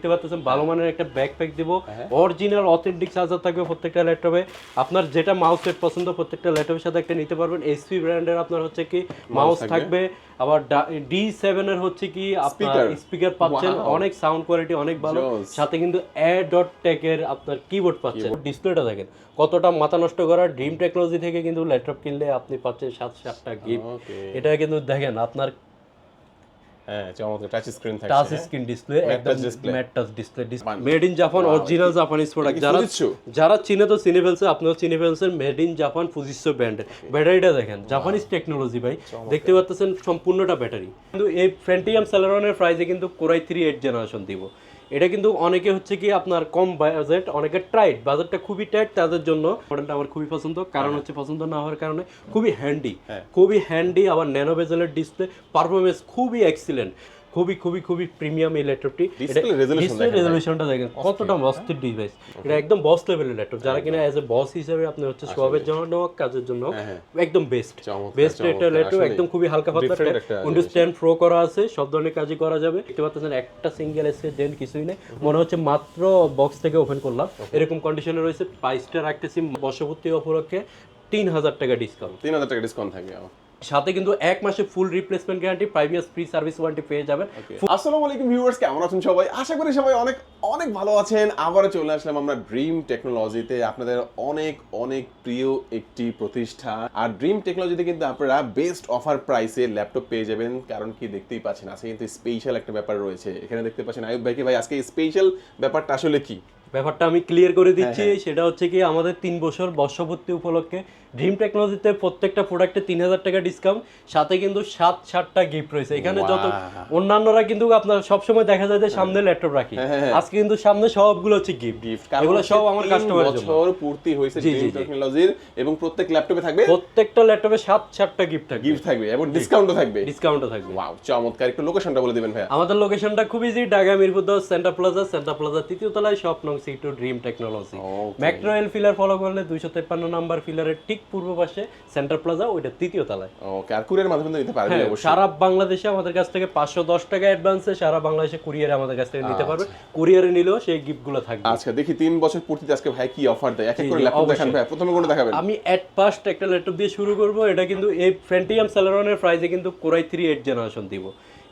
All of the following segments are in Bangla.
দেখতে পাচ্ছেন ভালো মানের একটা ব্যাকপ্যাক দিব। অরিজিনাল অথেন্টিক চার্জার থাকবে প্রত্যেকটা ল্যাপটপে আপনার যেটা মাউস সেট পছন্দ প্রত্যেকটা ল্যাপটপের সাথে একটা নিতে পারবেন। এসপি ব্র্যান্ডের আপনার হচ্ছে কি মাউস থাকবে। আবার ডি সেভেন এর হচ্ছে কি আপনার স্পিকার পাচ্ছেন। অনেক সাউন্ড কোয়ালিটি অনেক ভালো। সাথে কিন্তু এ ডট টেকের আপনার কিবোর্ড পাচ্ছেন। ডিসপ্লেটা দেখেন কতটা মাথা নষ্ট করা। ড্রিম টেকনোলজি থেকে কিন্তু ল্যাপটপ কিনলে আপনি পাচ্ছেন সাত সাতটা গিফট এটা কিন্তু দেখেন আপনার হ্যাঁ চমৎকার টাচ স্ক্রিন টাচ হ্যাঁ? স্ক্রিন ডিসপ্লে একদম matte touch display made in Japan original Japanese product যারা Fujitsu? যারা চিনে তো চিনে ফেলছে চিনে ফেলছেন মেড ইন জাপান ফুজিসো ব্র্যান্ডের ব্যাটারিটা দেখেন জাপানিজ টেকনোলজি ভাই। দেখতে পাচ্ছেন সম্পূর্ণটা ব্যাটারি কিন্তু এই ফ্রেন্টিয়াম স্যালারনের প্রাইসে কিন্তু কোরাই থ্রি এইট জেনারেশন দিব। এটা কিন্তু অনেকে হচ্ছে কি আপনার কম বাজেট অনেকে টাইট বাজেটটা খুবই টাইট তাদের জন্য। মডেলটা আমার খুবই পছন্দ কারণ হচ্ছে পছন্দ না হওয়ার কারণে খুবই হ্যান্ডি হ্যাঁ। খুবই হ্যান্ডি আবার ন্যানো বেজেলের ডিসপ্লে পারফরমেন্স খুবই এক্সিলেন্ট খুবই খুবই খুবই প্রিমিয়াম এই ল্যাপটপটি ডিসপ্লে। রেজলিউশনটা দেখেন কতটা মস্তির ডিভাইস এটা একদম বস লেভেলের ল্যাপটপ যারা কিনা অ্যাজ এ বস হিসেবে আপনি হচ্ছে সোয়াবের জন্য কাজের জন্য হ্যাঁ, একদম বেস্ট বেস্ট এটা ল্যাপটপ একদম খুবই হালকা পাতলা। উইন্ডোজ টেন প্রো করা আছে সব ধরনের কাজই করা যাবে। দেখতে পাচ্ছেন একটা সিঙ্গেল এসে ডেন কিছুই নেই। মনে হচ্ছে মাত্র বক্স থেকে ওপেন করলাম। এরকম কন্ডিশনে রয়েছে প্রাইসটা রাখতেছি বর্ষপূর্তি উপলক্ষে তিন হাজার টাকা ডিসকাউন্ট তিন হাজার টাকা ডিসকাউন্ট থাকবে সাথে কিন্তু এক মাসে full replacement guarantee five years free service warranty পেয়ে যাবেন। আসসালামু আলাইকুম ভিউয়ার্স কেমন আছেন সবাই? আশা করি সবাই অনেক অনেক ভালো আছেন। আবারও চলে আসলাম আমরা ড্রিম টেকনোলজিতে আপনাদের অনেক অনেক প্রিয় একটি প্রতিষ্ঠান। আর ড্রিম টেকনোলজিতে কিন্তু আপনারা বেস্ট অফার প্রাইসে ল্যাপটপ পেয়ে যাবেন। কারণ কি দেখতেই পাচ্ছেন, আজকে কিন্তু স্পেশাল একটা ব্যাপার রয়েছে। এখানে দেখতে পাচ্ছেন আয়ুব ভাইকে। ভাই, আজকে স্পেশাল ব্যাপারটা আসলে কি? ব্যাপারটা আমি ক্লিয়ার করে দিচ্ছি হ্যাঁ, সেটা হচ্ছে কি আমাদের তিন বছর বর্ষপূর্তি উপলক্ষে ড্রিম টেকনোলজিতে প্রত্যেকটা প্রোডাক্টে তিন হাজার টাকা ডিসকাউন্ট সাথে কিন্তু সাত সাতটা গিফট রয়েছে। এখানে যত অন্যান্যরা কিন্তু আপনার সবসময় দেখা যায় যে সামনে ল্যাপটপ রাখি। হ্যাঁ, হ্যাঁ। আজকে কিন্তু সামনে সবগুলো হচ্ছে গিফট গিফট এগুলো সব আমার কাস্টমারের জন্য। বছর পূর্তি হয়েছে ড্রিম। টেকনোলজির এবং প্রত্যেক ল্যাপটপে থাকবে প্রত্যেকটা ল্যাপটপে সাত সাতটা গিফট থাকবে। গিফট থাকবে এবং ডিসকাউন্টও থাকবে। ডিসকাউন্টও থাকবে। ওয়াও চমৎকার। একটু লোকেশনটা বলে দিবেন ভাই আমাদের লোকেশনটা খুব ইজি ঢাকা মিরপুর দশ সেন্টার প্লাজা সেন্টার প্লাজা তৃতীয় তলায় শপ নং C two dream technology. Metro rail pillar follow করলে দুইশো তেপ্পান্ন নাম্বার ফিলারের ঠিক পূর্ব পাশে সেন্টার প্লাজা ওইটা তৃতীয় তলায়। ওকে আর কুরিয়ার মাধ্যমে নিতে পারবে হ্যাঁ, অবশ্যই। সারা বাংলাদেশে আমাদের কাছ থেকে পাঁচশো দশ টাকা অ্যাডভান্সে সারা বাংলাদেশে কুরিয়ারে আমাদের কাছ থেকে নিতে পারবে। কুরিয়ারে নিলেও সেই গিফটগুলো থাকবে। আচ্ছা দেখি তিন বছর পূর্তিতে আজকে ভাই কি অফার দেয়? এক এক করে ল্যাপটপ দেখান ভাই প্রথমে কোনটা দেখাবেন? আমি অ্যাট ফার্স্ট একটা ল্যাপটপ দিয়ে শুরু করব এটা কিন্তু এই ফ্রেন্টিয়াম স্যালারনের প্রাইসে কিন্তু কোরাই থ্রি এইট জেনারেশন দিব।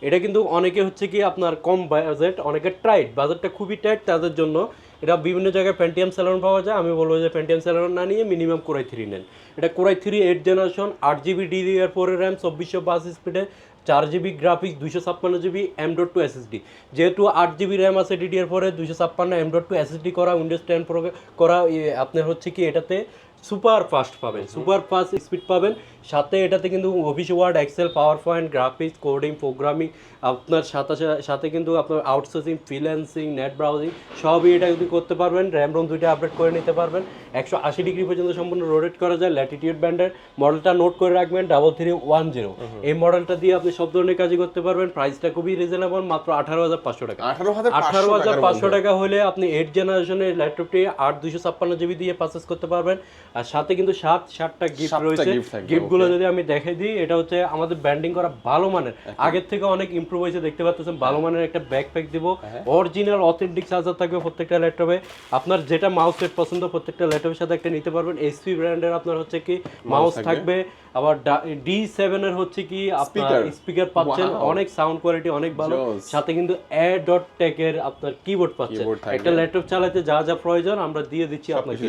এটা কিন্তু অনেকে হচ্ছে কি আপনার কম বাজেট অনেকে টাইট বাজেটটা খুবই টাইট তাদের জন্য। এটা বিভিন্ন জায়গায় প্যান্টিয়াম স্যালারন পাওয়া যায়, আমি বলব যে প্যান্টিয়াম স্যালারন না নিয়ে মিনিমাম কোরাই থ্রি নেন। এটা core i three eight generation আট জিবি ডিডিআর ফোর র্যাম চব্বিশশো বাস স্পিডে চার জিবি গ্রাফিক্স দুইশো ছাপ্পান্ন GB M dot two SSD যেহেতু আট জিবি র্যাম আছে ডিডিআর ফোরে দুইশো ছাপ্পান্ন এম ডট টু এসএসডি করা উইন্ডোজ টেন প্রো করা আপনার হচ্ছে কি এটাতে সুপার ফাস্ট পাবেন সুপার ফাস্ট স্পিড পাবেন। সাথে এটাতে কিন্তু Office Word Excel power point graphics coding programming আপনার সাথে সাথে কিন্তু আপনার আউটসোর্সিং ফ্রিল্যান্সিং নেট ব্রাউজিং সবই এটা যদি করতে পারবেন র্যাম রোম দুইটা আপডেট করে নিতে পারবেন। একশো আশি ডিগ্রি পর্যন্ত সম্পূর্ণ রোটেট করা যায় ল্যাটিটিউড ব্যান্ডের মডেলটা নোট করে রাখবেন ডাবল থ্রি ওয়ান জিরো এই মডেলটা দিয়ে আপনি সব ধরনের কাজই করতে পারবেন। প্রাইসটা খুবই রিজনেবল মাত্র আঠারো হাজার পাঁচশো টাকা। আঠারো হাজার পাঁচশো টাকা হলে আপনি এইট জেনারেশনের ল্যাপটপটি আট দুইশো ছাপ্পান্ন জিবি দিয়ে পারচেস করতে পারবেন। আর সাথে কিন্তু সাত সাতটা গিফট রয়েছে। gift গিফটগুলো যদি আমি দেখে দিই এটা হচ্ছে আমাদের ব্যান্ডিং করা ভালো মানের। আগের থেকে অনেক ইমপ্রুভ হয়েছে দেখতে পাচ্ছেন ভালো মানের একটা ব্যাকপ্যাক দিব। অরিজিনাল অথেন্টিক চার্জার থাকবে প্রত্যেকটা ল্যাপটপে আপনার যেটা মাউস সেট পছন্দ প্রত্যেকটা ল্যাপটপের সাথে একটা নিতে পারবেন। এসপি ব্র্যান্ডের আপনার হচ্ছে কি মাউস থাকবে। আবার ডি সেভেন এর হচ্ছে কি আপনার স্পিকার পাচ্ছেন। অনেক সাউন্ড কোয়ালিটি অনেক ভালো। সাথে কিন্তু এ ডট টেকের আপনার কিবোর্ড পাচ্ছেন। একটা ল্যাপটপ চালাতে যা যা প্রয়োজন আমরা দিয়ে দিচ্ছি আপনাকে।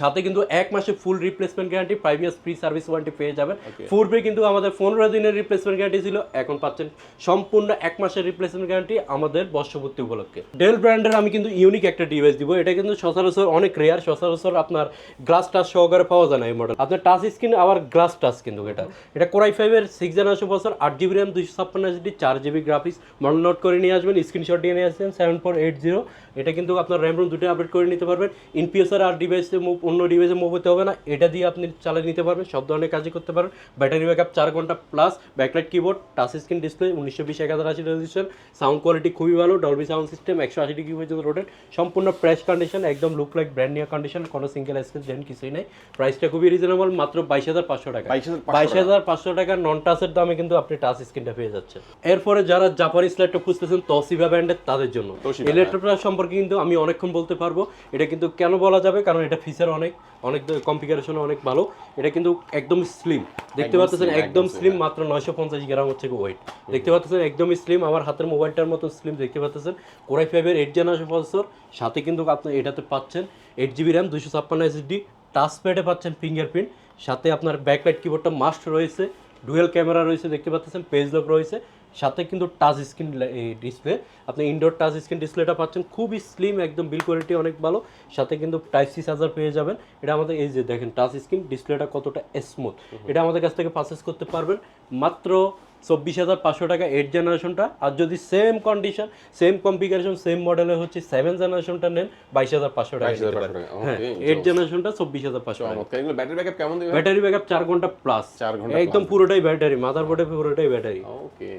সাথে কিন্তু এক মাসে full replacement guarantee five years free service warranty পেয়ে যাবেন. পূর্বে কিন্তু আমাদের পনেরো দিনের রিপ্লেসমেন্ট গ্যারান্টি ছিল এখন পাচ্ছেন। সম্পূর্ণ এক মাসের রিপ্লেসমেন্ট গ্যারান্টি আমাদের বর্ষপূর্তি উপলক্ষে। ডেল ব্র্যান্ডের আমি কিন্তু ইউনিক একটা ডিভাইস দিব। এটা কিন্তু সচরাচর অনেক রেয়ার সচরাচর আপনার গ্লাস টাচ সহকারে পাওয়া যায় না এই মডেল আপনার টাচ স্ক্রিন আবার গ্লাস টাচ কিন্তু এটা। এটা কোরাই ফাইভের সিক্স জেনারেশন বছর আট জিবি র্যাম দুইশো ছাপ্পান্ন এসডি চার জিবি গ্রাফিক্স মডেল নোট করে নিয়ে আসবেন স্ক্রিনশট দিয়ে নিয়ে আসবেন সেভেন ফোর এইট জিরো এটা কিন্তু আপনার র্যাম রোম দুটো আপডেট করে নিতে পারবেন। ইনপিএসআর আর ডিভাইসে মুভ অন্য ডিভাইসে মুভ হতে হবে না। এটা দিয়ে আপনি চালিয়ে নিতে পারবেন সব ধরনের কাজই করতে পারেন ব্যাটারি ব্যাকআপ চার ঘণ্টা plus backlight keyboard touch screen display উনিশশো বিশ এক হাজার আশি রেজিস্ট্রেশন সাউন্ড কোয়ালিটি খুবই ভালো ডলবি সাউন্ড সিস্টেম একশো আশি ডিগ্রি পর্যন্ত রোটেট সম্পূর্ণ প্রেস কন্ডিশন একদম look like brand new condition কোনো সিঙ্গেল স্ক্রেচ জেন কিছুই নেই। প্রাইসটা খুবই রিজনেবল মাত্র বাইশ হাজার পাঁচশো টাকা। 22,500 বাইশ হাজার পাঁচশো টাকার নন টাচের দামে কিন্তু আপনি টাচ স্ক্রিনটা পেয়ে যাচ্ছেন। এরপরে যারা জাপানিজ ল্যাপটপ খুঁজতেছেন তসিবা ব্র্যান্ডের তাদের জন্য। এই ল্যাপটপটা সম্পর্কে কিন্তু আমি অনেকক্ষণ বলতে পারব। এটা কিন্তু কেন বলা যাবে? কারণ এটা ফিচার অনেক অনেক কনফিগারেশন অনেক ভালো। এটা কিন্তু একদম স্লিম দেখতে পাচ্ছেন একদম একদম স্লিম মাত্র নয়শো পঞ্চাশ গ্রাম হচ্ছে ওয়েট দেখতে পাচ্ছেন একদমই স্লিম আমার হাতের মোবাইলটার মতো স্লিম দেখতে পাচ্ছেন। কোরাই ফাইভের এইট জেনারেশন প্রসেসর সাথে কিন্তু আপনি এটাতে পাচ্ছেন এইট জিবি র্যাম দুশো ছাপ্পান্ন এসএসডি টাচ প্যাডে পাচ্ছেন ফিঙ্গারপ্রিন্ট সাথে আপনার ব্যাকলাইট কিবোর্ডটা মাস্ট রয়েছে ডুয়েল ক্যামেরা রয়েছে দেখতে পাচ্ছেন পেজ লক রয়েছে সাথে কিন্তু টাচ স্ক্রিন ডিসপ্লে আপনি ইনডোর টাচ স্ক্রিন ডিসপ্লেটা পাচ্ছেন খুবই স্লিম একদম বিল কোয়ালিটি অনেক ভালো সাথে কিন্তু টাইপ সি চার্জার পেয়ে যাবেন এটা আমাদের এই যে দেখেন টাচ স্ক্রিন ডিসপ্লেটা কতটা স্মুথ এটা আমাদের কাছ থেকে পারচেস করতে পারবেন মাত্র চব্বিশ হাজার পাঁচশো টাকা এইট জেনারেশনটা আর যদি same condition same configuration same মডেলের হচ্ছে সেভেন জেনারেশনটা নেন বাইশ হাজার পাঁচশো টাকা 22,500 নিতে পারেন। টাকা, হ্যাঁ এইট জেনারেশনটা চব্বিশ হাজার পাঁচশো টাকা। ব্যাটারি ব্যাকআপ কেমন ব্যাটারি ব্যাকআপ চার ঘণ্টা প্লাস চার ঘণ্টা একদম পুরোটাই ব্যাটারি মাদার বোর্ডে পুরোটাই ব্যাটারি ওকে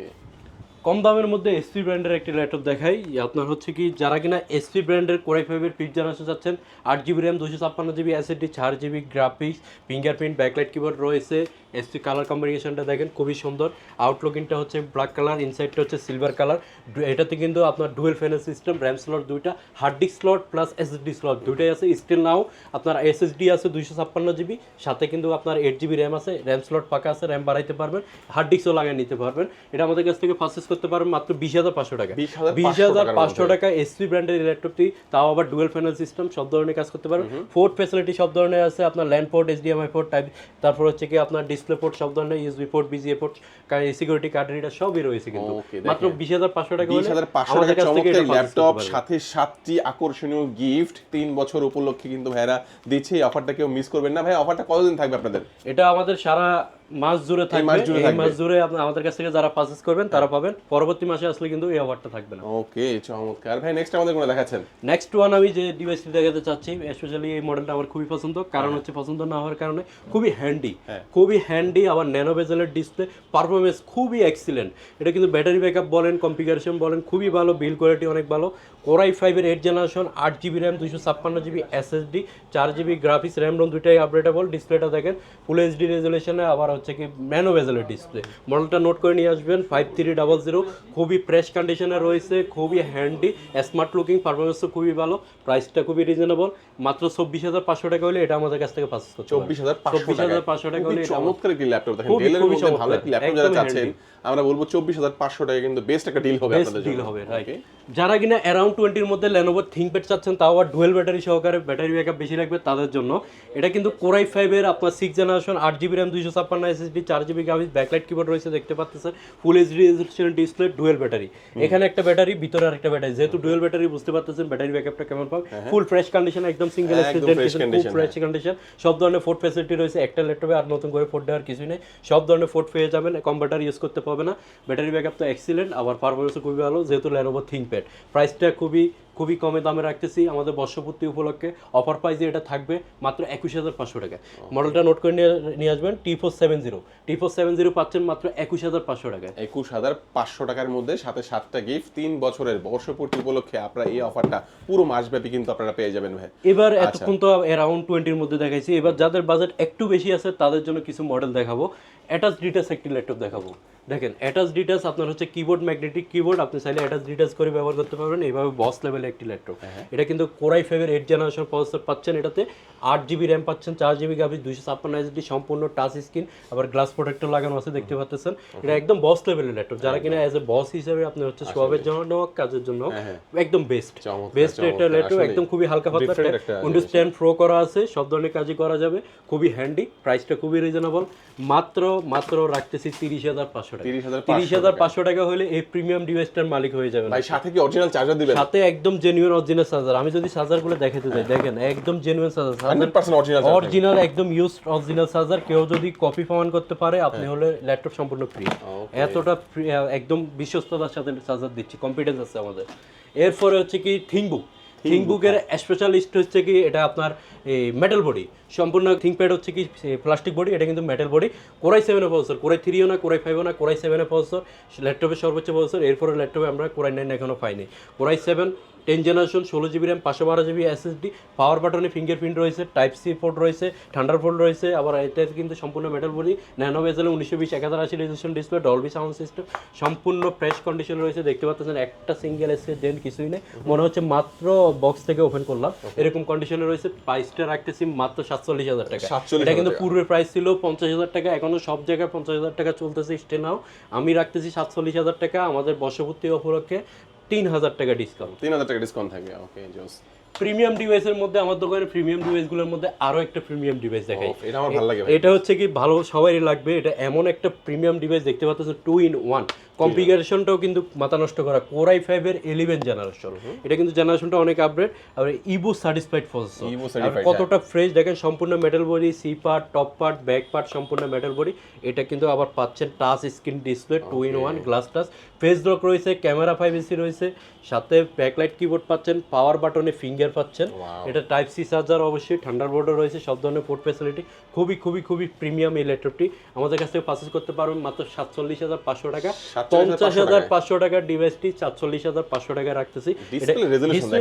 কম দামের মধ্যে এসপি ব্র্যান্ডের একটি ল্যাপটপ দেখাই। আপনার হচ্ছে কি, যারা কিনা এসপি ব্র্যান্ডের কোরাই ফাইভের ফিফথ জেনারেশন চাচ্ছেন, আট জিবি র্যাম দুশো ছাপ্পান্ন জিবি এসএসডি চার GB graphics fingerprint backlight keyboard রয়েছে। এসপি কালার কম্বিনেশনটা দেখেন, খুবই সুন্দর। আউটলুকিংটা হচ্ছে ব্ল্যাক কালার ইনসাইডটা হচ্ছে সিলভার কালার এটাতে কিন্তু আপনার ডুয়েল ফ্যানের সিস্টেম র্যাম স্লট দুইটা hard disk slot plus SSD slot দুইটাই আছে। স্টিল নাও আপনার এসএসডি আছে দুইশো ছাপ্পান্ন জিবি সাথে কিন্তু আপনার এইট জিবি র্যাম আছে। র্যাম স্লট পাকা আছে র্যাম বাড়াইতে পারবেন হার্ড ডিস্কও লাগিয়ে নিতে পারবেন। এটা আমাদের কাছ থেকে পারচেস করতে পারবেন মাত্র বিশ হাজার পাঁচশো টাকা। বিশ হাজার পাঁচশো টাকা এসপি ব্র্যান্ডের ল্যাপটপটি তাও আবার ডুয়েল প্যানেল সিস্টেম সব ধরনের কাজ করতে পারবেন পোর্ট ফ্যাসিলিটি সব ধরনের আছে আপনার land port HDMI port type তারপর হচ্ছে কি আপনার ডিসপ্লে পোর্ট সব ধরনের USB port VGA port security card reader সবই রয়েছে কিন্তু। মাত্র বিশ হাজার পাঁচশো টাকা বিশ হাজার পাঁচশো টাকার চমৎকার ল্যাপটপ সাথে সাতটি আকর্ষণীয় গিফট তিন বছর উপলক্ষে কিন্তু ভাইরা দিচ্ছে এই অফারটা কেউ মিস করবেন না। ভাই অফারটা কতদিন থাকবে আপনাদের? এটা আমাদের সারা মাস জুড়ে থাকবে। এই মাস জুড়ে আপনি আমাদের কাছ থেকে যারা পারচেস করবেন তারা পাবেন। পরবর্তী মাসে আসলে কিন্তু এই অফারটা থাকবে না। ওকে চমৎকার। ভাই নেক্সট আমাদের কোনো দেখাচ্ছেন? নেক্সট ওয়ান আমি যে ডিভাইসটি দেখাতে চাচ্ছি স্পেশালি এই মডেলটা আমার খুবই পছন্দ। কারণ হচ্ছে পছন্দ না হওয়ার কারণে খুবই হ্যান্ডি হ্যাঁ। খুবই হ্যান্ডি আবার ন্যানো বেজেলের ডিসপ্লে পারফরমেন্স খুবই এক্সিলেন্ট এটা কিন্তু ব্যাটারি ব্যাকআপ বলেন কনফিগারেশন বলেন খুবই ভালো বিল কোয়ালিটি অনেক ভালো। কোরাই ফাইভের এইট জেনারেশন আট জিবি র্যাম দুশো ছাপ্পান্ন জিবি এসএসডি চার জিবি গ্রাফিক্স র্যাম রোম দুইটাই আপডেটেবল ডিসপ্লেটা দেখেন ফুল এইচডি রেজুলেশনে আবার হচ্ছে কি ন্যানো বেজেলের ডিসপ্লে মডেলটা নোট করে নিয়ে আসবেন ফাইভ থ্রি ডাবল জিরো খুবই ফ্রেশ কন্ডিশনে রয়েছে খুবই হ্যান্ডি স্মার্ট লুকিং পারফরমেন্সও খুবই ভালো প্রাইসটা খুবই রিজনেবল মাত্র চব্বিশ হাজার পাঁচশো টাকা হলে এটা আমাদের কাছ থেকে পাস করতে চব্বিশ হাজার চব্বিশ হাজার পাঁচশো টাকা হলে চমৎকার একটি ল্যাপটপ দেখেন ডেলের মধ্যে ভালো একটি ল্যাপটপ যারা চাচ্ছেন আমরা বলব চব্বিশ হাজার পাঁচশো টাকা কিন্তু বেস্ট একটা ডিল হবে আপনাদের ডিল হবে রাইট যারা কিনা অ্যারাউন্ড টোয়েন্টির মধ্যে লেনোভো থিঙ্কপ্যাড চাচ্ছেন তাও আর ডুয়েল ব্যাটারি সহকারে ব্যাটারি ব্যাকআপ বেশি লাগবে তাদের জন্য। এটা কিন্তু কোরাই ফাইভের আপনার সিক্স জেনারেশন আট জিবি র্যাম দুইশো ছাপ্পান্ন এসএসডি চার জিবি গ্রাফিক্স ব্যাকলাইট কিবোর্ড রয়েছে দেখতে পাচ্ছেন full HD resolution display dual battery এখানে একটা ব্যাটারি ভিতরে আরেকটা ব্যাটারি যেহেতু ডুয়েল ব্যাটারি বুঝতে পারতেছেন ব্যাটারি ব্যাকআপটা কেমন পাবে? ফুল ফ্রেশ কন্ডিশন একদম সিঙ্গেল ফ্রেশ কন্ডিশন সব ধরনের ফোর্ট ফ্যাসিলিটি রয়েছে একটা ল্যাপটপে আর নতুন করে ফোর্ট দেওয়ার কিছুই নেই। সব ধরনের ফোর্ট পেয়ে যাবেন কম ব্যাটারি ইউজ করতে পারবে না। ব্যাটারি ব্যাকআপ তো এক্সিলেন্ট আবার পারফরমেন্সও খুবই ভালো যেহেতু ল্যানোভো থিঙ্কপ্যাড প্রাইসটা খুবই খুবই কমে দামে রাখতেছি আমাদের বর্ষপূর্তি উপলক্ষে অফার প্রাইসে এটা থাকবে মাত্র একুশ হাজার পাঁচশো টাকা। মডেলটা নোট করে নিয়ে নিয়ে আসবেন T four seven zero T four seven zero পাচ্ছেন মাত্র একুশ হাজার পাঁচশো টাকা। একুশ হাজার পাঁচশো টাকার মধ্যে সাথে সাতটা গিফট তিন বছরের বর্ষপূর্তি উপলক্ষে আপনারা এই অফারটা পুরো মাসব্যাপী কিন্তু আপনারা পেয়ে যাবেন ভাই। এবার এতক্ষণ তো অ্যারাউন্ড টোয়েন্টির মধ্যে দেখাইছি এবার যাদের বাজেট একটু বেশি আছে তাদের জন্য কিছু মডেল দেখাবো। অ্যাটাচ ডিটাস একটি ল্যাপটপ দেখাবো। দেখেন অ্যাটাচ ডিটাস আপনার হচ্ছে কিবোর্ড ম্যাগনেটিক কিবোর্ড আপনি চাইলে অ্যাটাচ ডিটাস করে ব্যবহার করতে পারবেন। এইভাবে বস লেভেলের একটি ল্যাপটপ এটা কিন্তু কোরাই ফাইভের এইট জেনারেশন প্রসেসর পাচ্ছেন। এটাতে আট জিবি র্যাম পাচ্ছেন চার জিবি গ্রাফিক্স দুইশো ছাপ্পান্ন এসডি সম্পূর্ণ টাচ স্ক্রিন আবার গ্লাস প্রোটেক্টর লাগানো আছে দেখতে পাচ্ছেন এটা একদম বস লেভেলের ল্যাপটপ যারা কিনা অ্যাজ এ বস হিসেবে আপনার হচ্ছে সোয়াবের জন্য কাজের জন্য একদম বেস্ট বেস্ট একটা ল্যাপটপ একদম খুবই হালকা পাতলা। উইন্ডোজ টেন প্রো করা আছে সব ধরনের কাজই করা যাবে। খুবই হ্যান্ডি প্রাইসটা খুবই রিজনেবল মাত্র মাত্র রাখতেছি তিরিশ হাজার পাঁচশো টাকা। তিরিশ হাজার পাঁচশো টাকা। হলে এই প্রিমিয়াম ডিভাইসটার মালিক হয়ে যাবেন। ভাই সাথে কি অরিজিনাল চার্জার দিবেন? সাথে একদম জেনুইন অরিজিনাল চার্জার আমি যদি চার্জারগুলো দেখাতে যাই দেখেন একদম genuine charger hundred percent original original একদম ইউজ অরিজিনাল চার্জার কেউ যদি কপি প্রমাণ করতে পারে আপনি হলে ল্যাপটপ সম্পূর্ণ ফ্রি এতটা একদম বিশ্বস্ততার সাথে চার্জার দিচ্ছি। কনফিডেন্স আছে আমাদের। এরপরে হচ্ছে কি থিংবুক থিংবুকের স্পেশালিস্ট হচ্ছে কি এটা আপনার এই মেটাল বডি সম্পূর্ণ থিঙ্কপ্যাড হচ্ছে কি প্লাস্টিক বডি এটা কিন্তু মেটাল বডি কোরাই সেভেনে প্রসেসর কোরাই থ্রিও না কোরাই ফাইভও না কোরাই সেভেনে প্রসেসর ল্যাপটপের সর্বোচ্চ প্রসেসর এরপরে ল্যাপটপে আমরা কোরাই নাইন এখনও পাইনি। Core i seven ten generation ষোলো জিবি র্যাম পাঁচশো বারো জিবি এসএসডি পাওয়ার বাটনে ফিঙ্গারপ্রিন্ট রয়েছে টাইপ সি পোর্ট রয়েছে থান্ডার পোর্ট রয়েছে আবার এটা কিন্তু সম্পূর্ণ মেটাল বডি ন্যানো বেজেলে উনিশশো বিশ এক হাজার আশি registration display Dolby sound system সম্পূর্ণ ফ্রেশ কন্ডিশন রয়েছে দেখতে পাচ্ছেন একটা সিঙ্গেল এসে দেন কিছুই নেই মনে হচ্ছে মাত্র বক্স থেকে ওপেন করলাম এরকম কন্ডিশনে রয়েছে প্রাইসটা রাখতেছি মাত্র সাতচল্লিশ হাজার টাকা। এটা কিন্তু পূর্বের প্রাইস ছিল পঞ্চাশ হাজার টাকা এখনও সব জায়গায় পঞ্চাশ হাজার টাকা চলতেছে স্টে নাও। আমি রাখতেছি সাতচল্লিশ হাজার টাকা আমাদের বর্ষপূর্তি উপলক্ষে তিন হাজার টাকা ডিসকাউন্ট তিন হাজার টাকা ডিসকাউন্ট থাকে ওকে জোস প্রিমিয়াম ডিভাইসের মধ্যে আমার দোকানে প্রিমিয়াম ডিভাইসগুলোর মধ্যে আরও একটা প্রিমিয়াম ডিভাইস দেখাই। এটা আমার ভালো লাগে এটা হচ্ছে কি ভালো সবারই লাগবে। এটা এমন একটা প্রিমিয়াম ডিভাইস দেখতে পাচ্ছেন টু ইন ওয়ান কনফিগারেশনটাও কিন্তু মাথা নষ্ট করা। কোরাই ফাইভের ইলেভেন জেনারেশন এটা কিন্তু জেনারেশনটা অনেক আপগ্রেড আর ইবু স্যাটিসফাইড প্রসেসর কতটা ফ্রেশ দেখেন সম্পূর্ণ metal body C part top part back part সম্পূর্ণ মেটাল বডি এটা কিন্তু আবার পাচ্ছেন touch screen display two in one glass touch face lock রয়েছে ক্যামেরা ফাইভ এসি রয়েছে। সাথে ব্যাকলাইট কিবোর্ড পাচ্ছেন পাওয়ার বাটনে ফিঙ্গার পাচ্ছেন। এটা টাইপ সি চার্জার অবশ্যই বোর্ডও রয়েছে সব ধরনের পোর্ট ফ্যাসিলিটি খুবই খুবই খুবই প্রিমিয়াম এই ল্যাপটপটি। আমাদের কাছ থেকে পারচেস করতে পারবেন মাত্র সাতচল্লিশ হাজার পাঁচশো টাকা। পঞ্চাশ হাজার পাঁচশো টাকার ডিভাইসটি সাতচল্লিশ হাজার পাঁচশো টাকা রাখতেছি।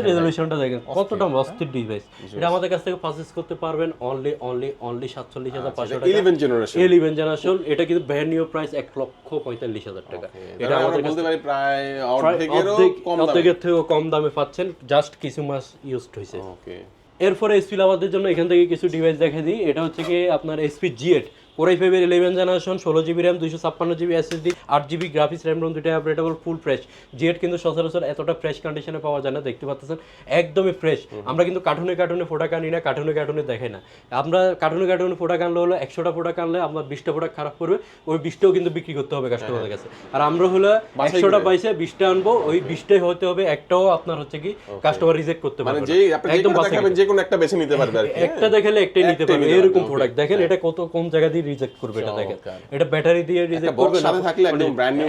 রেজলিউশনটা দেখেন কতটা অস্থির ডিভাইস এটা আমাদের কাছ থেকে পারচেস করতে পারবেন অনলি অনলি অনলি সাতচল্লিশ হাজার পাঁচশো টাকা। ইলেভেন জেনারেশন ইলেভেন জেনারেশন এটা কিন্তু ব্র্যান্ড নিউ প্রাইস এক লক্ষ পঁয়তাল্লিশ হাজার টাকা। এটা আমাদের বলতে পারি প্রায় অর্ধেকেরও কম দামে। পাচ্ছেন। জাস্ট কিছু মাস ইউজড হয়েছে ওকে এরপরে এসপি লাভারদের জন্য এখান থেকে কিছু ডিভাইস দেখে দিই। এটা হচ্ছে কি আপনার SP G eight core i ফাইভের ইলেভেন জেনারেশন ষোলো জিবি র্যাম দুইশো ছাপ্পান্ন জিবি এসএসডি আট জিবি গ্রাফিক্স র্যাম রোম দুইটা অপারেটেবল ফুল ফ্রেশ জিএট কিন্তু সচরাচর এতটা ফ্রেশ কন্ডিশনে পাওয়া যায় না দেখতে পাচ্ছেন? একদমই ফ্রেশ আমরা কিন্তু কার্টুনে কার্টুনে ফোটা কানি না কার্টুনে কার্টুনে দেখাই না। আমরা কার্টুনে কার্টুনে ফোটা কানলে হলো একশোটা ফোটা কানলে আপনার বিশটা ফোটা খারাপ করবে ওই বিশটাও কিন্তু বিক্রি করতে হবে কাস্টমারের কাছে। আর আমরা হলো একশোটা পাইছে বিশটা আনব ওই বিশটাই হতে হবে একটাও আপনার হচ্ছে কি কাস্টমার রিজেক্ট করতে মানে পারবে একদম যে কোনো একটা বেছে নিতে পারবে একটা দেখালে একটাই নিতে পারবে এরকম প্রোডাক্ট দেখেন এটা কত কোন জায়গা দিয়ে রিজেক্ট করবে এটা দেখেন এটা ব্যাটারি দিয়ে রিজেক্ট করবে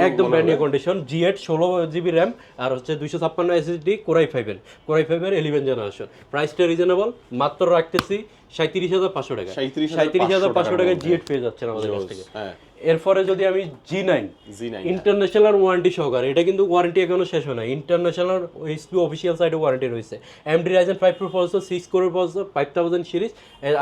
একদম ব্র্যান্ড নিউ কন্ডিশন জিএট ষোলো জিবি র্যাম আর হচ্ছে দুইশো ছাপ্পান্ন এসএসডি কোরাই ফাইভের কোরাই ফাইভের ইলেভেন জেনারেশন প্রাইসটা রিজনেবল মাত্র রাখতেছি সাঁত্রিশ হাজার পাঁচশো টাকা 37,500 সাঁত্রিশ হাজার পাঁচশো টাকা। জিএট পেয়ে যাচ্ছেন আমাদের কাছ থেকে। হ্যাঁ। এরপরে যদি আমি জি নাইন জি নাই ইন্টারন্যাশনাল ওয়ারেন্টি সহকারে এটা কিন্তু ওয়ারেন্টি এখনও শেষ হয় না ইন্টারন্যাশনাল এইচপি অফিসিয়াল সাইডে ওয়ারেন্টি রয়েছে। AMD Ryzen five pro processor six কোরের প্রসেসর ফাইভ থাউজেন্ড সিরিজ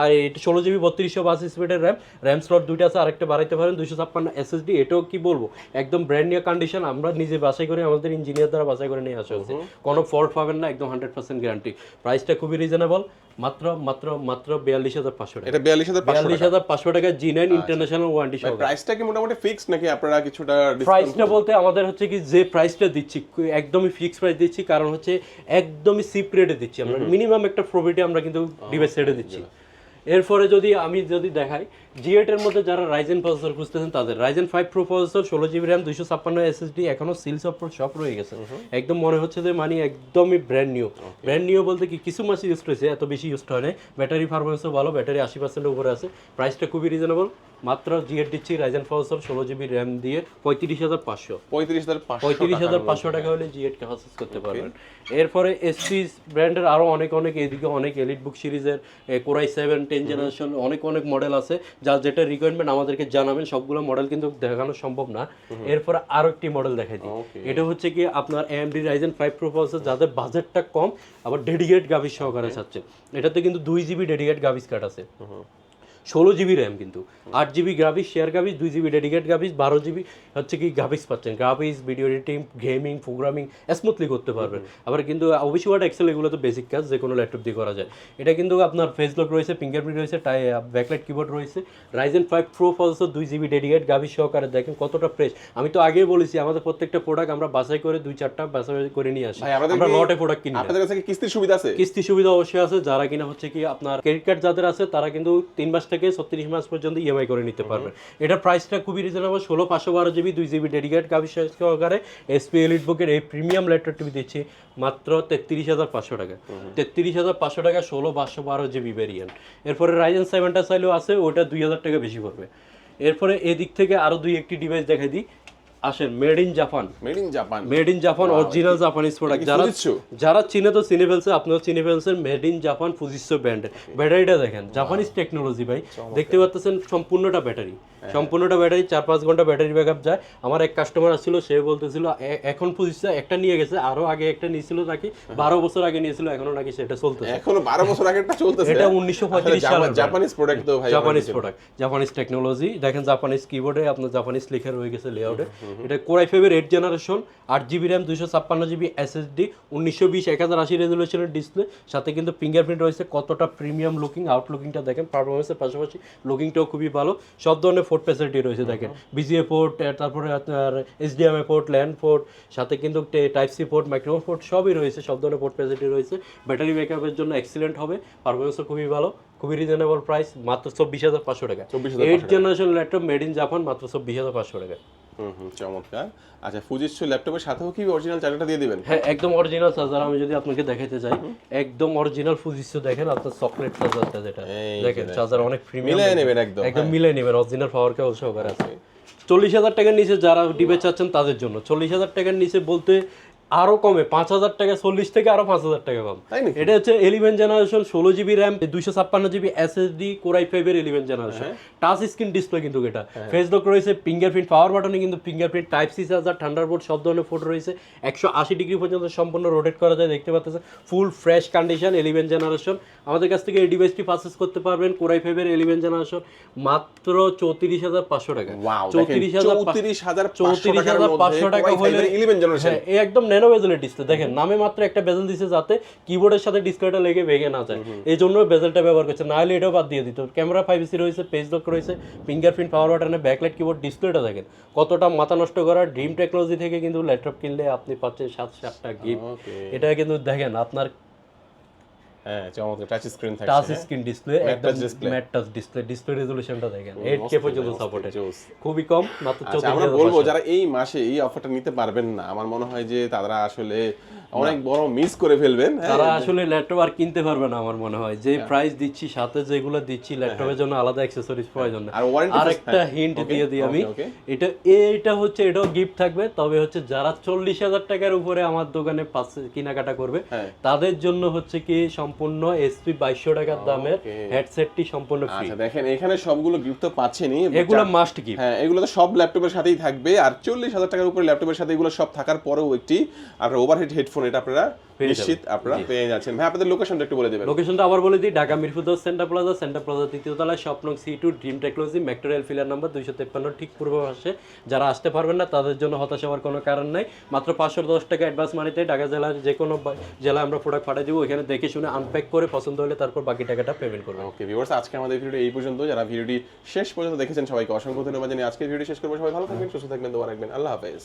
আর এটা ষোলো জিবি বত্রিশশো বাস স্পিডের র্যাম র্যাম স্লট দুইটা আছে আরেকটা বাড়াইতে পারেন দুইশো ছাপ্পান্ন এসএসডি এটাও কি বলব? একদম ব্র্যান্ড নিউ কন্ডিশন আমরা নিজে বাছাই করে আমাদের ইঞ্জিনিয়ার দ্বারা বাছাই করে নিয়ে আসা হয়েছে। কোনো ফল্ট পাবেন না একদম হান্ড্রেড পার্সেন্ট গ্যারান্টি প্রাইসটা খুবই রিজনেবল মাত্র মাত্র মাত্র বিয়াল্লিশ হাজার পাঁচশো টাকা। এটা বিয়াল্লিশ হাজার বিয়াল্লিশ হাজার পাঁচশো টাকা জি নাইন ইন্টারন্যাশনাল ওয়ারেন্টি সহ প্রাইসটা কি মোটামুটি ফিক্স নাকি আপনারা কিছুটা প্রাইসটা বলতে আমাদের হচ্ছে কি যে প্রাইসটা দিচ্ছি একদমই ফিক্স প্রাইস দিচ্ছি কারণ হচ্ছে একদমই সিপ রেটে দিচ্ছি আমরা। মিনিমাম একটা প্রফিটে আমরা কিন্তু ডিভাইস রেটে দিচ্ছি। এরপরে যদি আমি যদি দেখাই জিএট এর মধ্যে যারা রাইজেন প্রসেসর খুঁজতেছেন তাদের। রাইজেন ফাইভ প্রো প্রসেসর ষোলো জিবি র্যাম দুইশো ছাপ্পান্ন এসএসডি এখনও সিল সাপোর্ট সব রয়ে গেছে। একদম মনে হচ্ছে যে মানে একদমই ব্র্যান্ড নিউ ব্র্যান্ড নিউ বলতে কি কিছু মাস ইউজ হয়েছে এত বেশি ইউজ হয় না ব্যাটারি পারফরমেন্সও ভালো ব্যাটারি আশি পার্সেন্টের উপরে আছে। প্রাইসটা খুবই রিজনেবল মাত্র জিএট দিচ্ছি রাইজেন প্রসেসর ষোলো জিবি র্যাম দিয়ে পঁয়ত্রিশ হাজার পাঁচশো। পঁয়ত্রিশ হাজার পঁয়ত্রিশ হাজার পাঁচশো টাকা হলে জিএট কে পারচেস করতে পারবেন। এরপরে এসপি ব্র্যান্ডের আরও অনেক অনেক এদিকে অনেক এলিট বুক সিরিজের কোরাই সেভেন টেন জেনারেশন অনেক অনেক মডেল আছে। যার যেটা রিকোয়ারমেন্ট আমাদেরকে জানাবেন সবগুলো মডেল কিন্তু দেখানো সম্ভব না। এরপর আরও একটি মডেল দেখাই দিই। এটা হচ্ছে কি আপনার AMD Ryzen five pro processor যাদের বাজেটটা কম আবার ডেডিকেট গাভিস সহকারে চাচ্ছে। এটাতে কিন্তু দুই জিবি ডেডিকেট গাভিস কার্ড আছে। ষোলো জিবি র্যাম কিন্তু। আট জিবি গ্রাফিক্স শেয়ার গ্রাফিক্স দুই জিবি ডেডিকেট গ্রাফিক্স বারো জিবি হচ্ছে কি গ্রাফিক্স পাচ্ছেন। Graphics video editing gaming programming smoothly করতে পারবেন। আবার কিন্তু অবশ্যই ওয়ার্ড এক্সেল এগুলো তো বেসিক কাজ যে কোনো ল্যাপটপ দিয়ে করা যায়। এটা কিন্তু আপনার ফেস লক রয়েছে ফিঙ্গারপ্রিন্ট রয়েছে টাই ব্যাকলাইট কিবোর্ড রয়েছে। রাইজেন ফাইভ প্রো প্রসেসর দুই জিবি ডেডিকেট গ্রাফিক্স সহকারে দেখেন কতটা ফ্রেশ আমি তো আগেই বলেছি আমাদের প্রত্যেকটা প্রোডাক্ট আমরা বাছাই করে দুই চারটা বাছাই করে নিয়ে আসি। আমাদের আমরা লটে প্রোডাক্ট কিনি। আপনাদের কাছে কি কিস্তির সুবিধা আছে? কিস্তি সুবিধা অবশ্যই আছে যারা কিনা হচ্ছে কি আপনার ক্রেডিট কার্ড যাদের আছে তারা কিন্তু তিন মাস থেকে ছত্রিশ মাস পর্যন্ত ইএমআই করে নিতে পারবেন এটা প্রাইসটা খুবই রিজনেবল ষোলো পাঁচশো বারো জিবি দুই জিবি ডেডিকেট গাভি সহকারে এসপি এলিট বুকের এই প্রিমিয়াম ল্যাপটপ টিভি দিচ্ছি মাত্র তেত্রিশ হাজার পাঁচশো টাকা। তেত্রিশ হাজার পাঁচশো টাকা ষোলো পাঁচশো বারো জিবি ভ্যারিয়েন্ট এরপরে রাইজেন সেভেনটা চাইলেও আছে ওটা দুই হাজার টাকা বেশি পড়বে। এরপরে এদিক থেকে আরও দুই একটি ডিভাইস দেখাই দিই। আসেন made in Japan made in Japan made in Japan original Japanese product যারা যারা চিনে তো চিনে ফেলছে আপনারা চিনে ফেলছেন মেড ইন জাপান ফুজিসো ব্র্যান্ডের ব্যাটারিটা দেখেন জাপানিজ টেকনোলজি ভাই। দেখতে পাচ্ছেন সম্পূর্ণটা ব্যাটারি। সম্পূর্ণটা ব্যাটারি চার পাঁচ ঘণ্টা ব্যাটারি ব্যাকআপ যায়। আমার এক কাস্টমার আসছিল সে বলতেছিল এখন ফুজিসো একটা নিয়ে গেছে আরও আগে একটা নিয়েছিল নাকি বারো বছর আগে নিয়েছিল এখনও নাকি সেটা চলতেছে। এখনও বারো বছর আগেরটা চলতেছে। এটা 1935 সালের জাপানিজ প্রোডাক্ট তো ভাই জাপানিজ প্রোডাক্ট জাপানিজ টেকনোলজি দেখেন জাপানিজ কিবোর্ডে আপনার জাপানিজ লেখা রয়ে গেছে লেআউটে এটা কোরাই ফাইভের এইট জেনারেশন আট জিবি র্যাম দুশো ছাপ্পান্ন জিবি এসএসডি উনিশশো বিশ এক হাজার আশি রেজুলেশনের ডিসপ্লে সাথে কিন্তু ফিঙ্গারপ্রিন্ট রয়েছে। কতটা প্রিমিয়াম লুকিং আউট লুকিংটা দেখেন পারফরমেন্সের পাশাপাশি লুকিংটাও খুবই ভালো। সব ধরনের ফোর্ট ফ্যাসিলিটি রয়েছে দেখেন। বিজিএ ফোর্ট তারপরে আপনার এইচডিএমআই ফোর্ট ল্যান্ড ফোর্ট সাথে কিন্তু type C port microphone port সবই রয়েছে সব ধরনের ফোর্ট ফ্যাসিলিটি রয়েছে। ব্যাটারি ব্যাকআপের জন্য এক্সিলেন্ট হবে পারফরমেন্সও খুবই ভালো। খুবই রিজনেবল প্রাইস মাত্র চব্বিশ হাজার পাঁচশো টাকা। Eight generation laptop made in Japan মাত্র চব্বিশ হাজার পাঁচশো টাকা। চমৎকার। আচ্ছা ফুজিৎসু ল্যাপটপের সাথেও কি অরিজিনাল চার্জারটা দিয়ে দিবেন? হ্যাঁ একদম অরিজিনাল চার্জার আমি যদি আপনাকে দেখাইতে চাই একদম অরিজিনাল ফুজিসো দেখেন আপনার চকলেট চার্জারটা যেটা। দেখেন চার্জার অনেক প্রিমিয়াম মিলাই নেবেন একদম একদম মিলে নেবেন অরিজিনাল পাওয়ার কেবল সহকারে আছে। চল্লিশ হাজার টাকার নিচে যারা ডিবে চাচ্ছেন তাদের জন্য। চল্লিশ হাজার টাকার নিচে বলতে আরও কমে পাঁচ হাজার টাকা চল্লিশ থেকে আরও পাঁচ হাজার টাকা কম। তাই এটা হচ্ছে ইলেভেন জেনারেশন ষোলো জিবি র্যাম দুইশো ছাপ্পান্ন জিবি এসএসডি কোরাই ফাইভের eleven generation touch screen display কিন্তু এটা। ফেসবুক রয়েছে ফিঙ্গারপ্রিন্ট পাওয়ার বাটনে কিন্তু fingerprint type C charger Thunderbolt সব ধরনের ফোটো রয়েছে। একশো আশি ডিগ্রি পর্যন্ত সম্পূর্ণ রোটেট করা যায় দেখতে পাচ্ছেন full fresh condition eleven generation আমাদের কাছ থেকে এই ডিভাইসটি পারচেস করতে পারবেন কোরাই ফাইভের ইলেভেন জেনারেশন মাত্র চৌত্রিশ হাজার পাঁচশো টাকা। চৌত্রিশ হাজার চৌত্রিশ হাজার চৌত্রিশ হাজার পাঁচশো টাকা হলে ইলেভেন জেনারেশন হ্যাঁ, একদম ন্যানো বেজেলের ডিসপ্লে দেখেন নামে মাত্র একটা বেজেল দিছে যাতে কিবোর্ডের সাথে ডিসপ্লেটা লেগে ভেঙে না যায়। এই জন্য বেজেলটা ব্যবহার করছে। না হলে এটাও বাদ দিয়ে দিত। ক্যামেরা ফাইভ সি রয়েছে পেজ লক রয়েছে ফিঙ্গারপ্রিন্ট পাওয়ার বাটনে ব্যাকলাইট কিবোর্ড ডিসপ্লেটা দেখেন। কতটা মাথা নষ্ট করা ড্রিম টেকনোলজি থেকে কিন্তু ল্যাপটপ কিনলে আপনি পাচ্ছেন সাত সাতটা গিফট এটা কিন্তু দেখেন আপনার হ্যাঁ চমৎকার। Touch screen touch screen display Matte একদম ম্যাট টাচ ডিসপ্লে ডিসপ্লে রেজোলিউশনটা দেখেন। হুম, 8K পর্যন্ত সাপোর্টেড খুবই কম মাত্র আচ্ছা আমরা বলব যারা এই মাসে এই অফারটা নিতে পারবেন না আমার মনে হয় যে তারা আসলে অনেক বড় মিস করে ফেলবেন। হ্যাঁ তারা আসলে ল্যাপটপ আর কিনতে পারবে না আমার মনে হয়। যে প্রাইস দিচ্ছি সাথে যেগুলো দিচ্ছি ল্যাপটপের জন্য আলাদা অ্যাক্সেসরিজ প্রয়োজন না। আর আর একটা হ্যাঁ, হিন্ট দিয়ে দিই আমি. এটা এটা হচ্ছে এটাও গিফট থাকবে তবে হচ্ছে যারা চল্লিশ হাজার টাকার উপরে আমার দোকানে কেনাকাটা করবে হ্যাঁ। তাদের জন্য হচ্ছে কি সম্পূর্ণ এসপি বাইশশো টাকার দামের. হেডসেটটি সম্পূর্ণ ফ্রি আচ্ছা দেখেন এখানে সবগুলো গিফট তো পাচ্ছেনই এগুলো মাস্ট গিফট হ্যাঁ এগুলো তো সব ল্যাপটপের সাথেই থাকবে আর চল্লিশ হাজার টাকার উপরে ল্যাপটপের সাথে এগুলো সব থাকার পরেও একটি আপনার ওভারহেড হেডফোন এটা আপনারা নিশ্চিত আপনারা পেয়ে যাচ্ছেন। ভাই আপনাদের লোকেশনটা একটু বলে দেবেন। লোকেশনটা আবার বলে দিই Dhaka Mirpur Centre Plaza Centre Plaza তৃতীয় তলায় স্বপ্নক সি টু ড্রিম টেকনোলজি ম্যাক্টোরিয়াল ফিলার নাম্বার দুইশো তেপ্পান্ন ঠিক পূর্ব পাশে। যারা আসতে পারবেন না তাদের জন্য হতাশ হওয়ার কোনো কারণ নাই। মাত্র পাঁচশো দশ টাকা অ্যাডভান্স মানিতে ঢাকা জেলার যে কোনো জেলায় আমরা প্রোডাক্ট পাঠিয়ে দেবো ওইখানে দেখে শুনে আনপ্যাক করে পছন্দ হলে তারপর বাকি টাকাটা পেমেন্ট করবেন। ওকে ভিউয়ার্স আজকে আমাদের ভিডিওটি এই পর্যন্ত। যারা ভিডিওটি শেষ পর্যন্ত দেখেছেন সবাইকে অসংখ্য ধন্যবাদ জানিয়ে আজকের ভিডিও শেষ করব। সবাই ভালো থাকবেন সুস্থ থাকবেন দোয়া রাখবেন। আল্লাহ হাফেজ।